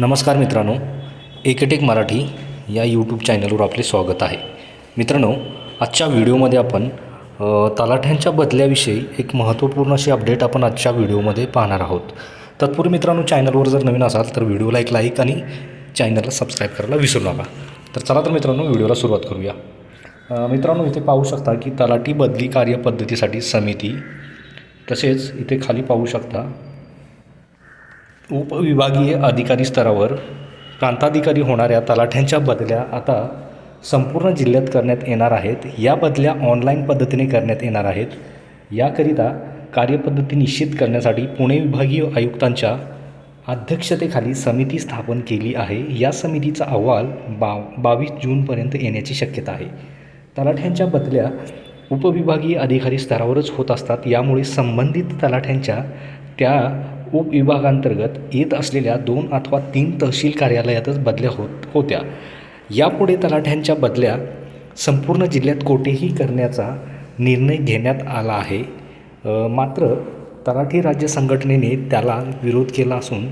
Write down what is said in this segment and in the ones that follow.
नमस्कार मित्रांनो एकेटेक मराठी या यूट्यूब चॅनलवर आपले स्वागत आहे. मित्रांनो आजच्या व्हिडिओमध्ये आपण तलाठ्यांच्या बदल्याविषयी एक महत्त्वपूर्ण अशी अपडेट आपण आजच्या व्हिडिओमध्ये पाहणार आहोत. तत्पूर्वी मित्रांनो चॅनलवर जर नवीन असाल तर व्हिडिओला एक लाईक आणि चॅनलला सबस्क्राईब करायला विसरू नका. तर चला तर मित्रांनो व्हिडिओला सुरुवात करूया. मित्रांनो इथे पाहू शकता की तलाठी बदली कार्यपद्धतीसाठी समिती तसेच इथे खाली पाहू शकता उपविभागीय अधिकारी स्तरावर प्रांताधिकारी होणाऱ्या तलाठ्यांच्या बदल्या आता संपूर्ण जिल्ह्यात करण्यात येणार आहेत. या बदल्या ऑनलाईन पद्धतीने करण्यात येणार आहेत. याकरिता कार्यपद्धती निश्चित करण्यासाठी पुणे विभागीय आयुक्तांच्या अध्यक्षतेखाली समिती स्थापन केली आहे. या समितीचा अहवाल बा बावीस जूनपर्यंत येण्याची शक्यता आहे. तलाठ्यांच्या बदल्या उपविभागीय अधिकारी स्तरावरच होत असतात. यामुळे संबंधित तलाठ्यांच्या त्या उपविभागांतर्गत येत असलेल्या दोन अथवा तीन तहसील कार्यालयातच बदल्या होत होत्या. यापुढे तलाठ्यांच्या बदल्या संपूर्ण जिल्ह्यात कोठेही करण्याचा निर्णय घेण्यात आला आहे. मात्र तलाठी राज्य संघटनेने त्याला विरोध केला असून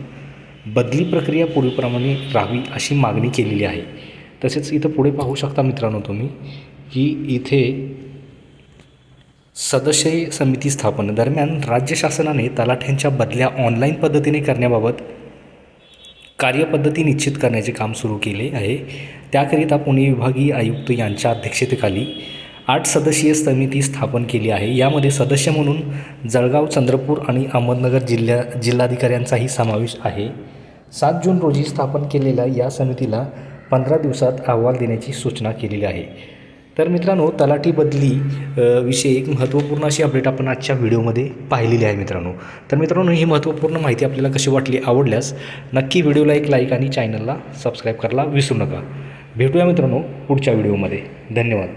बदली प्रक्रिया पूर्वीप्रमाणे राहावी अशी मागणी केलेली आहे. तसेच इथं पुढे पाहू शकता मित्रांनो तुम्ही की इथे सदस्य समिती स्थापनेदरम्यान राज्य शासनाने तलाठ्यांच्या बदल्या ऑनलाईन पद्धतीने करण्याबाबत कार्यपद्धती निश्चित करण्याचे काम सुरू केले आहे. त्याकरिता पुणे विभागीय आयुक्त यांच्या अध्यक्षतेखाली आठ सदस्यीय समिती स्थापन केली आहे. यामध्ये सदस्य म्हणून जळगाव चंद्रपूर आणि अहमदनगर जिल्ह्या जिल्हाधिकाऱ्यांचाही समावेश आहे. सात जून रोजी स्थापन केलेल्या या समितीला पंधरा दिवसात अहवाल देण्याची सूचना केलेली आहे. तर मित्रांनो तलाठी बदली विषयी एक महत्त्वपूर्ण अशी अपडेट आपण आजच्या व्हिडिओमध्ये पाहिलेली आहे मित्रांनो. तर मित्रांनो ही महत्त्वपूर्ण माहिती आपल्याला कशी वाटली आवडल्यास नक्की व्हिडिओला एक लाईक आणि चॅनलला सबस्क्राईब करायला विसरू नका. भेटूया मित्रांनो पुढच्या व्हिडिओमध्ये. धन्यवाद.